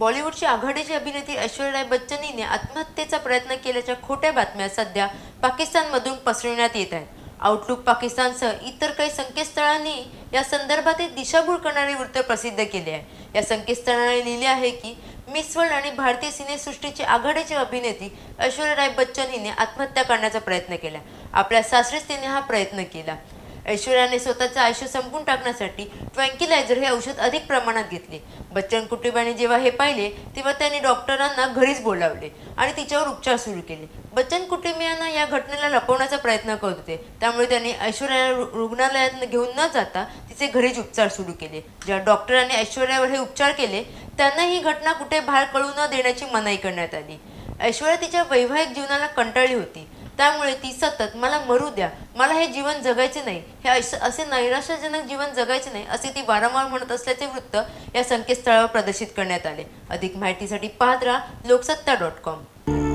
बॉलिवूडची आघाडीची अभिनेत्री ऐश्वर्या राय बच्चन हिने आत्महत्येचा प्रयत्न केल्याच्या खोट्या बातम्या सध्या पाकिस्तानमधून पसरविण्यात येत आहेत. आउटलुक पाकिस्तानसह इतर काही संकेतस्थळांनी या संदर्भातील दिशाभूल करणारे वृत्त प्रसिद्ध केले आहे. या संकेतस्थळाने लिहिले आहे की मिस वर्ल्ड आणि भारतीय सिनेसृष्टीची आघाडीची अभिनेत्री ऐश्वर्या राय बच्चन हिने आत्महत्या करण्याचा प्रयत्न केला. आपल्या सासरीच तिने हा प्रयत्न केला. ऐश्वर्याने स्वतःचं आयुष्य संपून टाकण्यासाठी ट्वँकिलायझर हे औषध अधिक प्रमाणात घेतले. बच्चन कुटुंबाने जेव्हा हे पाहिले तेव्हा त्यांनी डॉक्टरांना घरीच बोलावले आणि तिच्यावर उपचार सुरू केले. बच्चन कुटुंबियांना या घटनेला लपवण्याचा प्रयत्न करत होते. त्यामुळे त्यांनी ऐश्वर्याला रु- रुग्णालयात घेऊन न जाता तिचे घरीच उपचार सुरू केले. ज्या डॉक्टरांनी ऐश्वर्यावर हे उपचार केले त्यांना ही घटना कुठे बाहेर कळू न देण्याची मनाई करण्यात आली. ऐश्वर्या तिच्या वैवाहिक जीवनाला कंटाळली होती. त्यामुळे ती सतत मला मरू द्या. मला हे जीवन जगायचे नाही. हे असे नैराश्यजनक जीवन जगायचे नाही असे ती वारंवार म्हणत असल्याचे वृत्त या संकेतस्थळावर प्रदर्शित करण्यात आले. अधिक माहितीसाठी पाहत राहा लोकसत्ता डॉट कॉम.